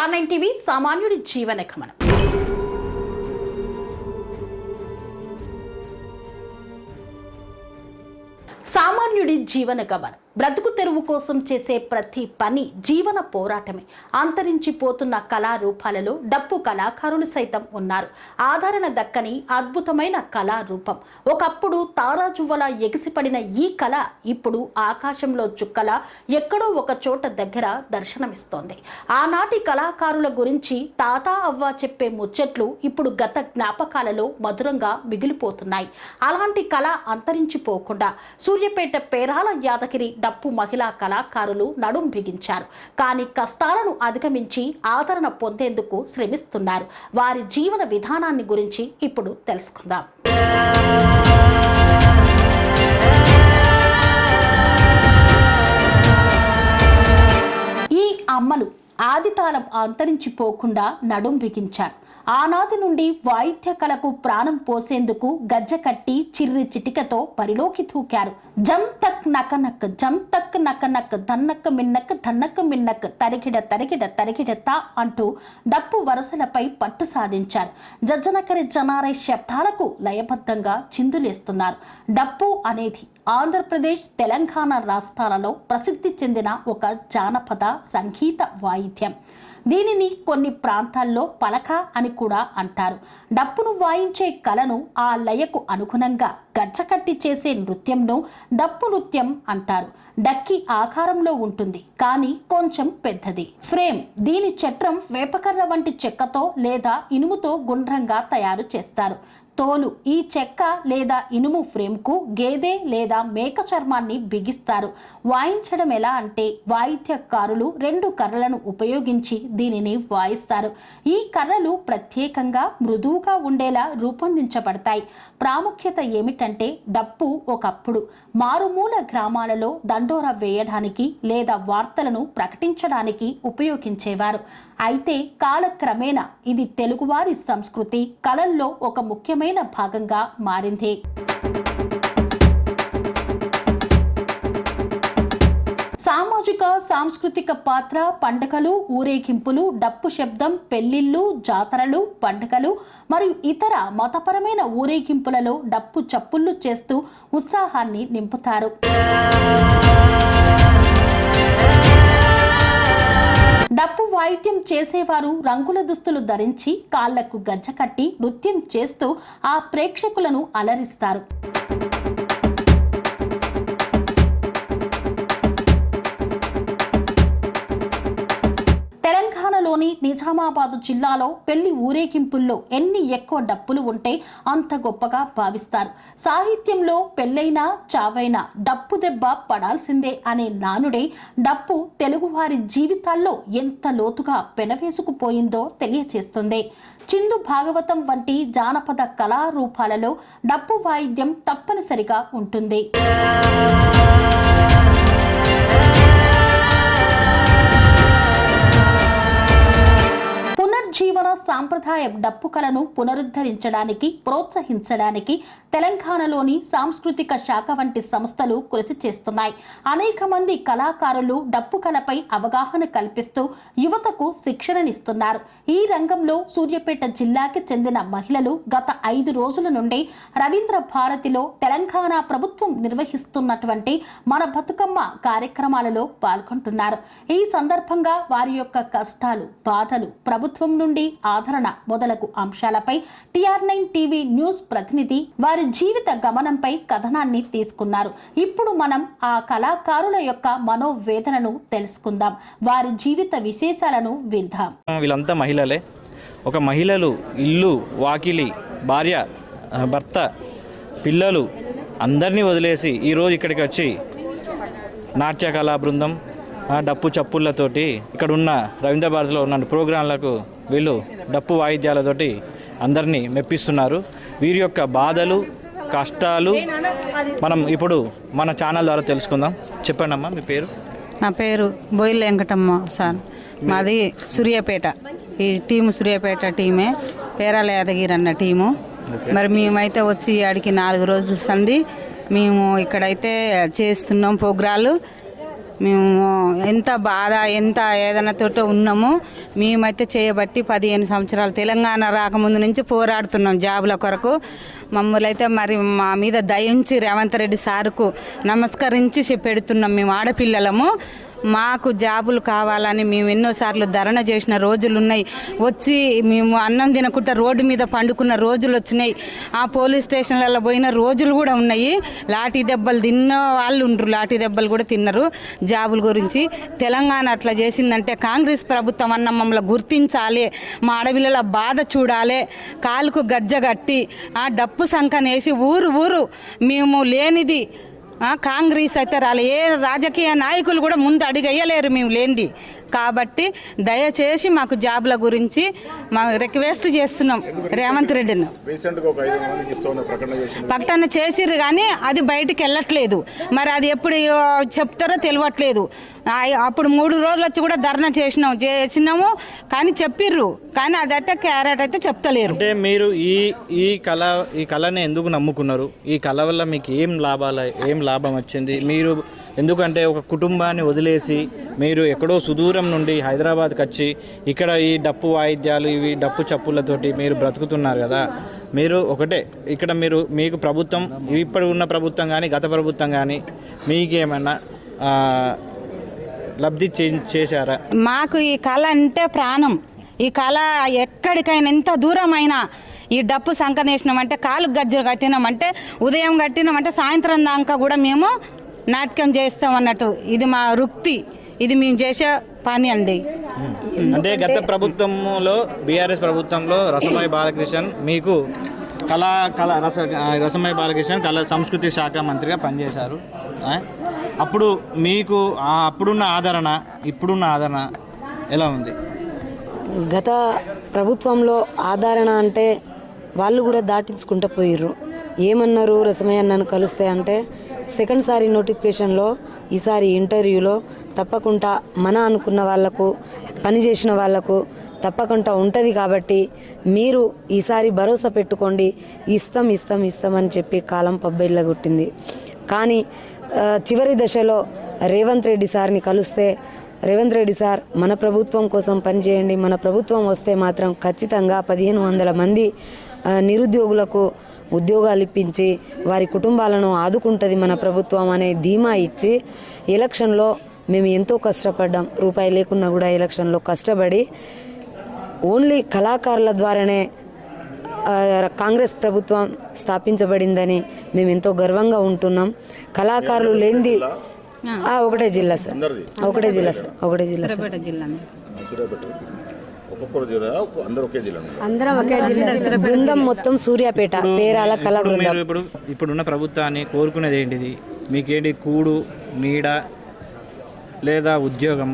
TR nine TV సామాన్యుడి జీవన గమనం. సామాన్యుడి జీవన గమనం. బ్రతుకు తెరువు కోసం చేసే ప్రతి పని జీవన పోరాటమే. అంతరించిపోతున్న కళారూపాలలో డప్పు కళాకారులు సైతం ఉన్నారు. ఆదరణ దక్కని అద్భుతమైన కళారూపం. ఒకప్పుడు తారాజువ్వల ఎగిసిపడిన ఈ కళ ఇప్పుడు ఆకాశంలో చుక్కల ఎక్కడో ఒక చోట దగ్గర దర్శనమిస్తోంది. ఆనాటి కళాకారుల గురించి తాత అవ్వ చెప్పే ముచ్చట్లు ఇప్పుడు గత జ్ఞాపకాలలో మధురంగా మిగిలిపోతున్నాయి. అలాంటి కళ అంతరించిపోకుండా సూర్యపేట పేరాల యాదగిరి డప్పు మహిళా కళాకారులు నడుం బిగించారు. కానీ కష్టాలను అధిగమించి ఆదరణ పొందేందుకు శ్రమిస్తున్నారు. వారి జీవన విధానాన్ని గురించి ఇప్పుడు తెలుసుకుందాం. ఈ అమ్మలు ఆదితాళం అంతరించిపోకుండా నడుం బిగించారు. ఆనాటి నుండి వాయిద్య కళకు ప్రాణం పోసేందుకు గజ్జ కట్టి చిర్రి చిటికతో పరిలోకి తూకారు జం తక్ నక నక్ జం తక్ నక నక్ దన్నక్ మిన్నక్ ధన్నక్ మిన్నక్ తరిగిడ తరిగిడ తరిగిడ తా అంటూ డప్పు వరసలపై పట్టు సాధించారు. జజ్జనకరి జనారై శబ్దాలకు లయబద్ధంగా చిందులేస్తున్నారు. డప్పు అనేది ఆంధ్రప్రదేశ్ తెలంగాణ రాష్ట్రాలలో ప్రసిద్ధి చెందిన ఒక జానపద సంగీత వాయిద్యం. దీనిని కొన్ని ప్రాంతాల్లో పలక అని కూడా అంటారు. డప్పును వాయించే కళను ఆ లయకు అనుగుణంగా గచ్చకట్టి చేసే నృత్యంను డప్పు నృత్యం అంటారు. డక్కి ఆకారంలో ఉంటుంది కానీ కొంచెం పెద్దది. ఫ్రేమ్ దీని చట్రం వేపకర్ర వంటి చెక్కతో లేదా ఇనుముతో గుండ్రంగా తయారు చేస్తారు. తోలు ఈ చెక్క లేదా ఇనుము ఫ్రేమ్కు గేదె లేదా మేక చర్మాన్ని బిగిస్తారు. వాయించడం ఎలా అంటే వాయిద్యకారులు రెండు కర్రలను ఉపయోగించి దీనిని వాయిస్తారు. ఈ కర్రలు ప్రత్యేకంగా మృదువుగా ఉండేలా రూపొందించబడతాయి. ప్రాముఖ్యత ఏమిటంటే డప్పు ఒకప్పుడు మారుమూల గ్రామాలలో దండోర వేయడానికి లేదా వార్తలను ప్రకటించడానికి ఉపయోగించేవారు. అయితే కాలక్రమేణా ఇది తెలుగువారి సంస్కృతి కళల్లో ఒక ముఖ్యమైన భాగంగా మారింది. సామాజిక సాంస్కృతిక పాత్ర పండుగలు ఊరేగింపులు డప్పు శబ్దం పెళ్ళిళ్ళు జాతరలు పండుగలు మరియు ఇతర మతపరమైన ఊరేగింపులలో డప్పు చప్పుళ్ళు చేస్తూ ఉత్సాహాన్ని నింపుతారు. డప్పు వాయిద్యం చేసేవారు రంగుల దుస్తులు ధరించి కాళ్ళకు గజ్జ కట్టి నృత్యం చేస్తూ ఆ ప్రేక్షకులను అలరిస్తారు. నిజామాబాదు జిల్లాలో పెళ్ళి ఊరేగింపుల్లో ఎన్ని ఎక్కువ డప్పులు ఉంటే అంత గొప్పగా భావిస్తారు. సాహిత్యంలో పెళ్ళైనా చావైనా డప్పు దెబ్బ పడాల్సిందే అనే నానుడే డప్పు తెలుగువారి జీవితాల్లో ఎంత లోతుగా పెనవేసుకుపోయిందో తెలియచేస్తుంది. చిందు భాగవతం వంటి జానపద కళారూపాలలో డప్పు వాయిద్యం తప్పనిసరిగా ఉంటుంది. సాంప్రదాయ డప్పు కళను పునరుద్ధరించడానికి ప్రోత్సహించడానికి తెలంగాణలోని సాంస్కృతిక శాఖ వంటి సంస్థలు కృషి చేస్తున్నాయి. అనేక మంది కళాకారులు డప్పు కళపై అవగాహన కల్పిస్తూ యువతకు శిక్షణనిస్తున్నారు. ఈ రంగంలో సూర్యాపేట జిల్లాకి చెందిన మహిళలు గత ఐదు రోజుల నుండి రవీంద్ర భారతిలో తెలంగాణ ప్రభుత్వం నిర్వహిస్తున్నటువంటి మన బతుకమ్మ కార్యక్రమాలలో పాల్గొంటున్నారు. ఈ సందర్భంగా వారి యొక్క కష్టాలు బాధలు ప్రభుత్వం నుండి ఆదరణ మొదలగు అంశాలపై టిఆర్ నైన్ టీవీ న్యూస్ ప్రతినిధి వారి జీవిత గమనంపై కథనాన్ని తీసుకున్నారు. ఇప్పుడు మనం ఆ కళాకారుల యొక్క మనోవేదనను తెలుసుకుందాం. వారి జీవిత విశేషాలను విందాం. వీళ్ళంతా మహిళలే. ఒక మహిళలు ఇల్లు వాకిలి భార్య భర్త పిల్లలు అందరినీ వదిలేసి ఈరోజు ఇక్కడికి వచ్చి నాట్య కళా బృందం డప్పు చప్పుళ్ళతోటి ఇక్కడ ఉన్న రవీంద్ర భారతిలో ఉన్న ప్రోగ్రాంలకు వీళ్ళు డప్పు వాయిద్యాలతోటి అందరినీ మెప్పిస్తున్నారు. వీరి యొక్క బాధలు కష్టాలు మనం ఇప్పుడు మన ఛానల్ ద్వారా తెలుసుకుందాం. చెప్పండి అమ్మా మీ పేరు? నా పేరు బోయిల్ వెంకటమ్మ సార్. మాది సూర్యాపేట. ఈ టీము సూర్యాపేట టీమే. పేరాల యాదగిరి అన్న టీము. మరి మేమైతే వచ్చి ఆడికి నాలుగు రోజులు సంది మేము ఇక్కడైతే చేస్తున్నాం ప్రోగ్రాలు. మేము ఎంత బాధ ఎంత ఏదైనా తోట ఉన్నామో మేమైతే చేయబట్టి పదిహేను సంవత్సరాలు తెలంగాణ రాకముందు నుంచి పోరాడుతున్నాం జాబుల కొరకు. మమ్మల్ని అయితే మరి మా మీద దయ ఉంచి రేవంత్ రెడ్డి సార్కు నమస్కరించి పెడుతున్నాం మేము ఆడపిల్లలము. మాకు జాబులు కావాలని మేము ఎన్నోసార్లు ధరణ చేసిన రోజులు ఉన్నాయి వచ్చి మేము అన్నం తినకుండా రోడ్డు మీద పండుకున్న రోజులు వచ్చినాయి ఆ పోలీస్ స్టేషన్లలో పోయిన రోజులు కూడా ఉన్నాయి. లాఠీ దెబ్బలు తిన్న వాళ్ళు ఉండరు. లాఠీ దెబ్బలు కూడా తిన్నారు. జాబుల గురించి తెలంగాణ అట్లా చేసిందంటే కాంగ్రెస్ ప్రభుత్వం అన్న మమ్మల్ని గుర్తించాలి. మా ఆడపిల్లల బాధ చూడాలి. కాలుకు గజ్జ కట్టి ఆ డప్పు సంకనేసి ఊరు ఊరు మేము లేనిది కాంగ్రెస్ అయితే రాలే. ఏ రాజకీయ నాయకులు కూడా ముందు అడిగేయలేరు మేము లేనిది. కాబట్టి దయచేసి మాకు జాబ్ల గురించి మా రిక్వెస్ట్ చేస్తున్నాం రేవంత్ రెడ్డిని. రీసెంట్గా ఒక ఐదు మందికి ఇస్తున్న ప్రకటన చేసిర్రు కానీ అది బయటికి వెళ్ళట్లేదు. మరి అది ఎప్పుడు చెప్తారో తెలియట్లేదు అప్పుడు మూడు రోజులు వచ్చి కూడా ధర్నా చేసినాం చేసినాము కానీ చెప్పిర్రు. కానీ అదైతే క్యారెట్ అయితే చెప్తలేరు. అంటే మీరు ఈ ఈ కళ ఈ కళని ఎందుకు నమ్ముకున్నారు? ఈ కళ వల్ల మీకు ఏం లాభాలు ఏం లాభం వచ్చింది? మీరు ఎందుకంటే ఒక కుటుంబాన్ని వదిలేసి మీరు ఎక్కడో సుదూరం నుండి హైదరాబాద్కి వచ్చి ఇక్కడ ఈ డప్పు వాయిద్యాలు ఇవి డప్పు చప్పులతోటి మీరు బ్రతుకుతున్నారు కదా. మీరు ఒకటే ఇక్కడ మీరు మీకు ప్రభుత్వం ఇప్పుడు ఉన్న ప్రభుత్వం కానీ గత ప్రభుత్వం కానీ మీకేమన్నా లబ్ధి చేశారా? మాకు ఈ కళ అంటే ప్రాణం. ఈ కళ ఎక్కడికైనా ఎంత దూరమైనా ఈ డప్పు సంకనేసినామంటే కాలు గజ్జలు కట్టినామంటే ఉదయం కట్టినామంటే సాయంత్రం దాకా కూడా మేము నాటకం చేస్తాం అన్నట్టు ఇది మా వృత్తి. ఇది మేము చేసే పని అండి. అంటే గత ప్రభుత్వంలో బీఆర్ఎస్ ప్రభుత్వంలో రసమయ బాలకృష్ణన్ మీకు కళా కళ రస రసమయ బాలకృష్ణన్ కళా సంస్కృతి శాఖ మంత్రిగా పనిచేశారు? అప్పుడు మీకు అప్పుడున్న ఆదరణ ఇప్పుడున్న ఆదరణ ఎలా ఉంది? గత ప్రభుత్వంలో ఆదరణ అంటే వాళ్ళు కూడా దాటించుకుంటూ పోయిర్రు. ఏమన్నారు రసమయ్య నన్ను కలిస్తే అంటే సెకండ్ సారి నోటిఫికేషన్లో ఈసారి ఇంటర్వ్యూలో తప్పకుండా మన అనుకున్న వాళ్ళకు పని చేసిన వాళ్ళకు తప్పకుండా ఉంటుంది కాబట్టి మీరు ఈసారి భరోసా పెట్టుకోండి. ఇస్తాం ఇస్తాం ఇస్తాం అని చెప్పి కాలం పబ్బెళ్ళ కొట్టింది. కానీ చివరి దశలో రేవంత్ రెడ్డి సార్ని కలిస్తే రేవంత్ రెడ్డి సార్ మన ప్రభుత్వం కోసం పనిచేయండి మన ప్రభుత్వం వస్తే మాత్రం ఖచ్చితంగా పదిహేను వందల మంది నిరుద్యోగులకు ఉద్యోగాలు ఇప్పించి వారి కుటుంబాలను ఆదుకుంటుంది మన ప్రభుత్వం అనే ధీమా ఇచ్చి ఎలక్షన్లో మేము ఎంతో కష్టపడ్డాం. రూపాయి లేకున్నా కూడా ఎలక్షన్లో కష్టపడి ఓన్లీ కళాకారుల ద్వారానే కాంగ్రెస్ ప్రభుత్వం స్థాపించబడిందని మేము ఎంతో గర్వంగా ఉంటున్నాం. కళాకారులు లేనిది ఆ, ఒకటే జిల్లా సార్. ఒకటే జిల్లా సార్. ఒకటే జిల్లా సార్. అందరూ ఒకే జిల్లా బృందం మొత్తం సూర్యాపేట పేరాల కళా బృందం. ఇప్పుడు ఇప్పుడున్న ప్రభుత్వాన్ని కోరుకునేది ఏంటిది? మీకేంటి కూడు నీడ లేదా ఉద్యోగం?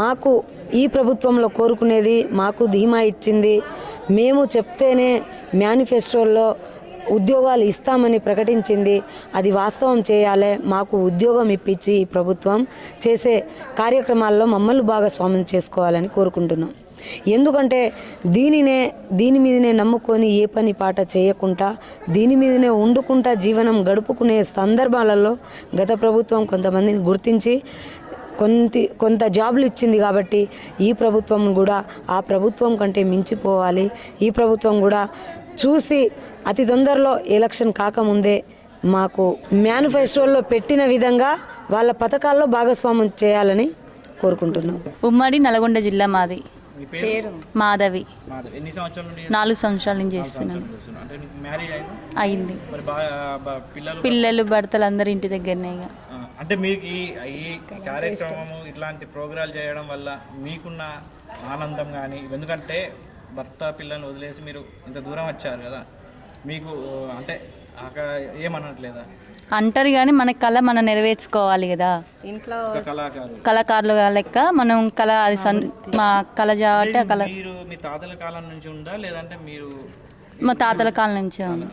మాకు ఈ ప్రభుత్వంలో కోరుకునేది మాకు ధీమా ఇచ్చింది. మేము చెప్తేనే మేనిఫెస్టోల్లో ఉద్యోగాలు ఇస్తామని ప్రకటించింది. అది వాస్తవం చేయాలి. మాకు ఉద్యోగం ఇప్పించి ఈ ప్రభుత్వం చేసే కార్యక్రమాల్లో మమ్మల్ని భాగస్వామ్యం చేసుకోవాలని కోరుకుంటున్నాం. ఎందుకంటే దీనినే దీని మీదనే నమ్ముకొని ఏ పని పాట చేయకుండా దీని మీదనే వండుకుంటా జీవనం గడుపుకునే సందర్భాలలో గత ప్రభుత్వం కొంతమందిని గుర్తించి కొంత కొంత జాబులు ఇచ్చింది కాబట్టి ఈ ప్రభుత్వం కూడా ఆ ప్రభుత్వం కంటే మించిపోవాలి. ఈ ప్రభుత్వం కూడా చూసి అతి తొందరలో ఎలక్షన్ కాకముందే మాకు మేనిఫెస్టోల్లో పెట్టిన విధంగా వాళ్ళ పథకాల్లో భాగస్వామ్యం చేయాలని కోరుకుంటున్నాం. ఉమ్మడి నల్గొండ జిల్లా మాది. పేరు? మాధవి. ఎన్ని సంవత్సరాల నుండి నాలుగు సంవత్సరాల నుంచి చేస్తున్నాను. చేస్తున్నారు? అంటే నీకు మ్యారేజ్ అయింది? అయింది. మరి బాగా బా- పిల్లలు పిల్లలు భర్తలు అందరు ఇంటి దగ్గరనే ఇక ఆ, అంటే మీకు ఈ ఈ కార్యక్రమము ఇట్లాంటి ప్రోగ్రాలు చేయడం వల్ల మీకున్న ఆనందం కానీ ఎందుకంటే భర్త పిల్లల్ని వదిలేసి మీరు ఇంత దూరం వచ్చారు కదా. మీకు అంటే అక్కడ ఏమనట్లేదా? అంటారు కానీ మన కళ మనం నెరవేర్చుకోవాలి కదా. ఇంట్లో ఒక కళాకారు కళాకారులుగా లెక్క మనం కళ అది సన్ మా కళ కాబట్టి ఆ కళ మీరు మీ తాతల కాలం నుంచి ఉందా? లేదంటే మీరు మా తాతల కాలం నుంచే ఉంది.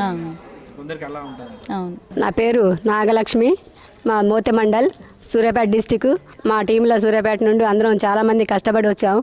అవును. నా పేరు నాగలక్ష్మి మా మోతె మండల్ సూర్యాపేట డిస్టిక్ మా టీంలో సూర్యాపేట నుండి అందరం చాలామంది కష్టపడి వచ్చాము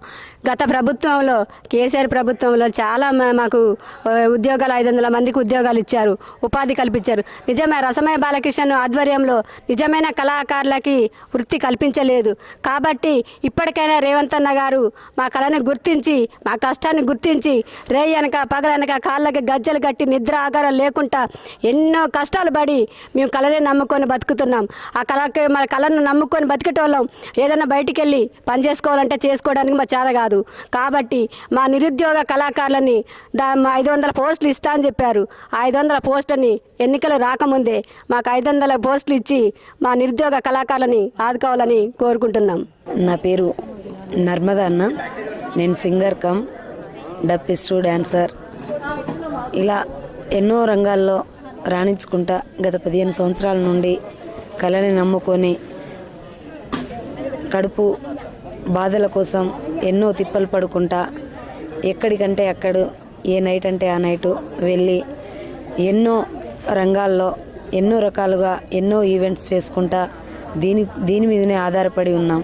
గత ప్రభుత్వంలో కేసీఆర్ ప్రభుత్వంలో చాలా మ- మాకు ఉద్యోగాలు ఐదు వందల మందికి ఉద్యోగాలు ఇచ్చారు. ఉపాధి కల్పించారు. నిజమే రసమయ బాలకృష్ణ ఆధ్వర్యంలో నిజమైన కళాకారులకి వృత్తి కల్పించలేదు. కాబట్టి ఇప్పటికైనా రేవంత్ అన్న గారు మా కళను గుర్తించి మా కష్టాన్ని గుర్తించి రే అనక పగలనక కాళ్ళకి గజ్జలు కట్టి నిద్ర ఆగారం లేకుండా ఎన్నో కష్టాలు పడి మేము కళనే నమ్ముకొని బతుకుతున్నాం. ఆ కళకి మన కళను నమ్ముకొని బతికేటోళ్ళం. ఏదైనా బయటికి వెళ్ళి పని చేసుకోవాలంటే చేసుకోవడానికి మా చేత కాదు. కాబట్టి మా నిరుద్యోగ కళాకారులని దా మా ఐదు వందల పోస్టులు ఇస్తా అని చెప్పారు. ఆ ఐదు వందల పోస్టులని ఎన్నికలు రాకముందే మాకు ఐదు వందల పోస్టులు ఇచ్చి మా నిరుద్యోగ కళాకారులని ఆదుకోవాలని కోరుకుంటున్నాం. నా పేరు నర్మదా అన్న. నేను సింగర్ కమ్ డప్పిస్టు డాన్సర్. ఇలా ఎన్నో రంగాల్లో రాణించుకుంటా గత పదిహేను సంవత్సరాల నుండి కళని నమ్ముకొని కడుపు బాధల కోసం ఎన్నో తిప్పలు పడుకుంటా ఎక్కడికంటే అక్కడ ఏ నైట్ అంటే ఆ నైటు వెళ్ళి ఎన్నో రంగాల్లో ఎన్నో రకాలుగా ఎన్నో ఈవెంట్స్ చేసుకుంటా దీని దీని మీదనే ఆధారపడి ఉన్నాం.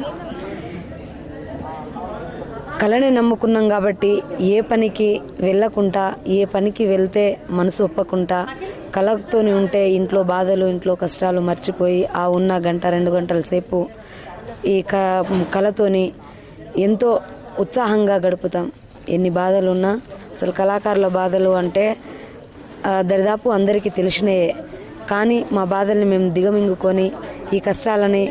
కళని నమ్ముకున్నాం కాబట్టి ఏ పనికి వెళ్ళకుండా ఏ పనికి వెళ్తే మనసు ఒప్పకుండా కళతోని ఉంటే ఇంట్లో బాధలు ఇంట్లో కష్టాలు మర్చిపోయి ఆ ఉన్న గంట రెండు గంటల సేపు ఈ క కళతోని ఎంతో ఉత్సాహంగా గడుపుతాం. ఎన్ని బాధలు ఉన్నా అసలు కళాకారుల బాధలు అంటే దరిదాపు అందరికీ తెలిసినయే. కానీ మా బాధల్ని మేము దిగమింగుకొని ఈ కష్టాలని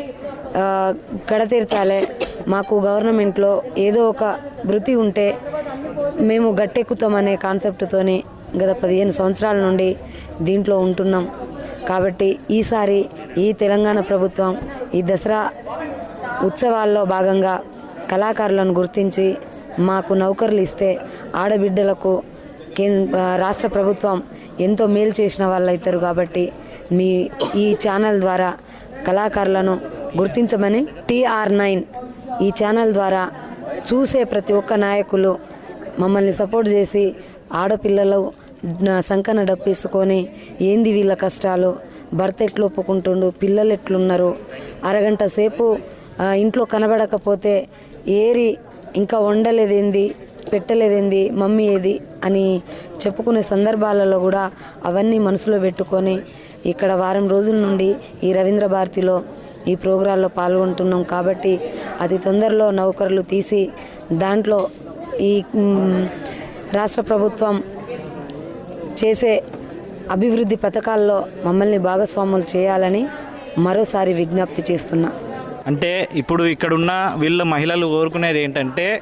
ఆ, కడతీర్చాలే. మాకు గవర్నమెంట్లో ఏదో ఒక వృత్తి ఉంటే మేము గట్టెక్కుతామనే కాన్సెప్ట్తోని గత పదిహేను సంవత్సరాల నుండి దీంట్లో ఉంటున్నాం. కాబట్టి ఈసారి ఈ తెలంగాణ ప్రభుత్వం ఈ దసరా ఉత్సవాల్లో భాగంగా కళాకారులను గుర్తించి మాకు నౌకర్లు ఇస్తే ఆడబిడ్డలకు కేంద్ర రాష్ట్ర ప్రభుత్వం ఎంతో మేలు చేసిన వాళ్ళు అవుతారు కాబట్టి మీ ఈ ఛానల్ ద్వారా కళాకారులను గుర్తించమని టీఆర్ నైన్ ఈ ఛానల్ ద్వారా చూసే ప్రతి ఒక్క నాయకులు మమ్మల్ని సపోర్ట్ చేసి ఆడపిల్లలు సంకన డప్పేసుకొని ఏంది వీళ్ళ కష్టాలు? భర్త ఎట్లు ఒప్పుకుంటుండు? పిల్లలు ఎట్లున్నారు? అరగంట సేపు ఇంట్లో కనబడకపోతే ఏరి ఇంకా వండలేదేంది పెట్టలేదేంది మమ్మీ ఏది అని చెప్పుకునే సందర్భాలలో కూడా అవన్నీ మనసులో పెట్టుకొని ఇక్కడ వారం రోజుల నుండి ఈ రవీంద్ర భారతిలో ఈ ప్రోగ్రాంలో పాల్గొంటున్నాం కాబట్టి అతి తొందరలో నౌకర్లు తీసి దాంట్లో ఈ రాష్ట్ర ప్రభుత్వం చేసే అభివృద్ధి పథకాల్లో మమ్మల్ని భాగస్వాములు చేయాలని మరోసారి విజ్ఞప్తి చేస్తున్నా. అంటే ఇప్పుడు ఇక్కడున్న వీళ్ళ మహిళలు కోరుకునేది ఏంటంటే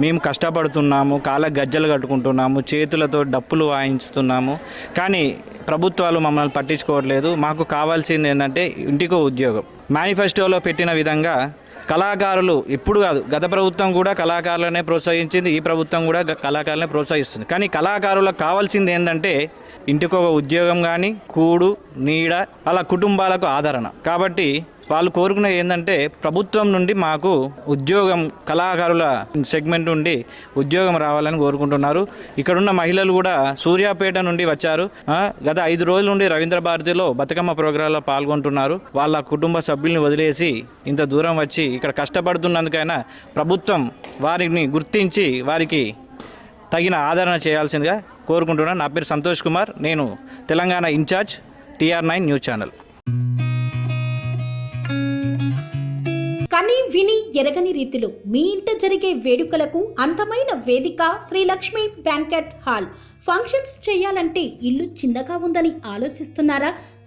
మేము కష్టపడుతున్నాము కాళ్ళ గజ్జలు కట్టుకుంటున్నాము చేతులతో డప్పులు వాయించుతున్నాము. కానీ ప్రభుత్వాలు మమ్మల్ని పట్టించుకోవట్లేదు. మాకు కావాల్సింది ఏంటంటే ఇంటికో ఉద్యోగం. మేనిఫెస్టోలో పెట్టిన విధంగా కళాకారులు ఇప్పుడు కాదు గత ప్రభుత్వం కూడా కళాకారులనే ప్రోత్సహించింది ఈ ప్రభుత్వం కూడా కళాకారులనే ప్రోత్సహిస్తుంది. కానీ కళాకారులకు కావాల్సింది ఏంటంటే ఇంటికి ఒక ఉద్యోగం కానీ కూడు నీడ అలా కుటుంబాలకు ఆదరణ. కాబట్టి వాళ్ళు కోరుకునేది ఏంటంటే ప్రభుత్వం నుండి మాకు ఉద్యోగం కళాకారుల సెగ్మెంట్ నుండి ఉద్యోగం రావాలని కోరుకుంటున్నారు. ఇక్కడున్న మహిళలు కూడా సూర్యాపేట నుండి వచ్చారు. గత ఐదు రోజుల నుండి రవీంద్ర భారతిలో బతుకమ్మ ప్రోగ్రాంలో పాల్గొంటున్నారు. వాళ్ళ కుటుంబ సభ్యుల్ని వదిలేసి ఇంత దూరం వచ్చి ఇక్కడ కష్టపడుతున్నందుకైనా ప్రభుత్వం వారిని గుర్తించి వారికి తగిన ఆదరణ చేయాల్సిందిగా కోరుకుంటున్నాను నా పేరు సంతోష్ కుమార్. నేను Telangana incharge TR nine news channel. కని విని ఎరగని రీతిలో మీ ఇంట జరిగే వేడుకలకు అందమైన వేదిక Shri Lakshmi banquet hall. Functions చేయాలంటే ఇల్లు చిన్నగా ఉందని ఆలోచిస్తున్నారా?